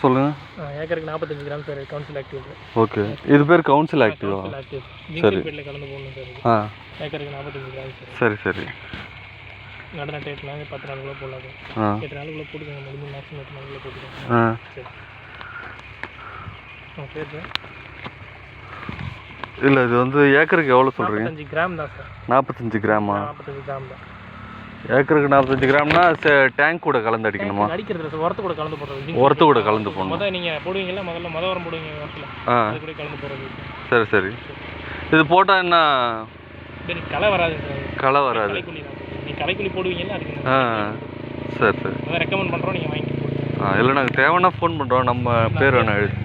சொல்லுங்கள் ஏக்கருக்கு நாற்பத்தஞ்சு gram sir council active okay. இது பேர் கவுன்சில் ஆக்டிவா ஆக்டிவ் சரி. கலந்து போடணும் சார். ஆ. ஏக்கருக்கு நாற்பத்தஞ்சு கிராம் சார். சரி சரி. நடு நட்டு எட்டு நாள் பத்து நாளுக்குள்ள போடலாம் ஆ. எட்டு நாளுக்குள்ள போட்டுக்கோங்க. முடிஞ்சு மேக்ஸிமம் எட்டு நாளுக்குள்ள போட்டுக்கோங்க. ஆ. சார். இல்லை இது வந்து ஏக்கருக்கு எவ்வளோ சொல்கிறீங்க நாற்பத்தஞ்சு கிராம் தான் சார். நாற்பத்தஞ்சு கிராமா? நாற்பத்தஞ்சு கிராம் தான். ஏக்கருக்கு நாற்பத்தஞ்சு கிராம்னா டேங்க் கூட கலந்து அடிக்கணுமா? அடிக்கிறது உரத்து கூட கலந்து போடுறது. உரத்து கூட கலந்து போடணும். முதல் நீங்கள் போடுவீங்கல்ல முதல்ல முத உரம் போடுவீங்க உரத்தில் ஆ. அது கூட கலந்து போடுறது. சரி சரி. இது போட்டால் என்ன? களை வராது களை வராது. நீங்கள் களைக்குள்ளி போடுவீங்கல்ல அதுக்கு ஆ. சரி சரி. அதான் ரெக்கமெண்ட் பண்ணுறோம் நீங்கள் வாங்கி ஆ இல்லை நாங்கள் தேவைன்னா ஃபோன் பண்ணுறோம் நம்ம பேர் வேணா எழுதி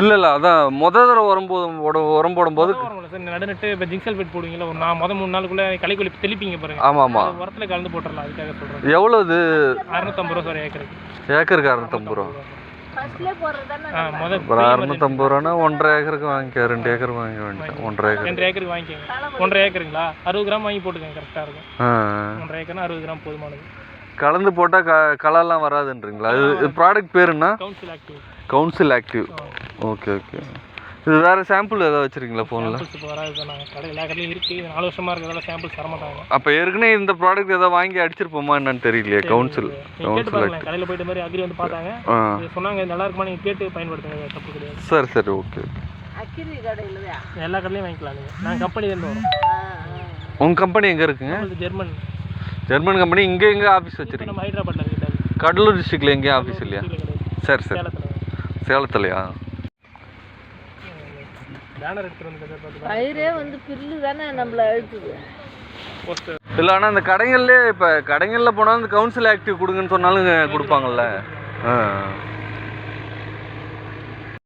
இல்லை இல்லை அதான் முத தடவை வரும்போது போட உரம் போடும்போது முத உரம் இல்லை சார் நடு நட்டு இப்போ ஜிங்க் சல்ஃபேட் போடுவீங்கல்ல ஒரு நான் மொதல் மூணு நாளுக்குள்ளே களைக்குள்ளி தெளிப்பீங்க பாருங்க. ஆமாம் ஆமாம் உரத்தில் கலந்து போட்டுடலாம் அதுக்காக சொல்கிறேன் எவ்வளோ இது? அறுநூத்தம்பது ரூபா சார் ஏக்கருக்கு. ஏக்கருக்கு அறுநூத்தம்பது ரூபா. அறுநூத்தம்பது ரூபானா ஒன்றரை ஏக்கருக்கு வாங்கிக்க ரெண்டு ஏக்கருக்கு வாங்க வேண்டாம் ஒன்றரை ஏக்கர் ரெண்டு ஏக்கருக்கு வாங்கிக்கோங்க. ஒன்றரை ஏக்கருங்களா? அறுபது கிராம் வாங்கி போட்டுக்கோங்க கரெக்டாக இருக்கும். ஒன்றரை ஏக்கர்னா அறுபது கிராம் போதுமானது. கலந்து போட்டால் க கலர்லாம் வராதுன்றீங்களா? இது ப்ராடக்ட் பேருன்னா council active council active okay okay இது வேறு சாம்பிள் ஏதாவது வச்சுருக்கீங்களா ஃபோனில் சாம்பிள்ஸ் இப்போ வராது சார் நாங்கள் கடை எல்லா கடையிலும் இருக்குது இது நாலு வருஷமாக இருக்கிறதால சாம்பிள்ஸ் தர மாட்டாங்க அப்போ ஏற்கனவே இந்த ப்ராடக்ட் ஏதாவது வாங்கி அடிச்சிருப்போமா என்னன்னு தெரியலையே கவுன்சில் பாருங்களேன் கடையில் போயிட்ட மாதிரி அக்ரி வந்து பார்த்தாங்க. சொன்னாங்க இது நல்லா இருக்குமா நீங்கள் கேட்டு பயன்படுத்துங்க தப்பு கிடையாது. சரி சரி ஓகே அக்கிரி கடையில் எல்லா கடையிலையும் வாங்கிக்கலாம் நீங்கள் நாங்கள் கம்பெனிலேருந்து வரோம். உங்கள் கம்பெனி எங்கே இருக்குங்க? ஜெர்மன் ஜெர்மன் கம்பெனி இங்கே எங்கே ஆஃபீஸ் வச்சுருக்கீங்க. நம்ம ஹைதராபாத்தில் கடலூர் டிஸ்ட்ரிக்டில் எங்கேயும் ஆஃபீஸ் இல்லையா? சரி சரி. சேலத்தில். சேலத்துலையா பேனர் எடுத்துகிட்டு வந்து சார் பார்த்து பயிரே வந்து பில்லு தானே நம்மளை அழுத்துது. இல்லை ஆனால் அந்த கடைகள்லேயே இப்போ கடைகளில் போனால் இந்த கவுன்சில் ஆக்டிவ் கொடுங்கன்னு சொன்னாலும் கொடுப்பாங்கல்ல. ஆ.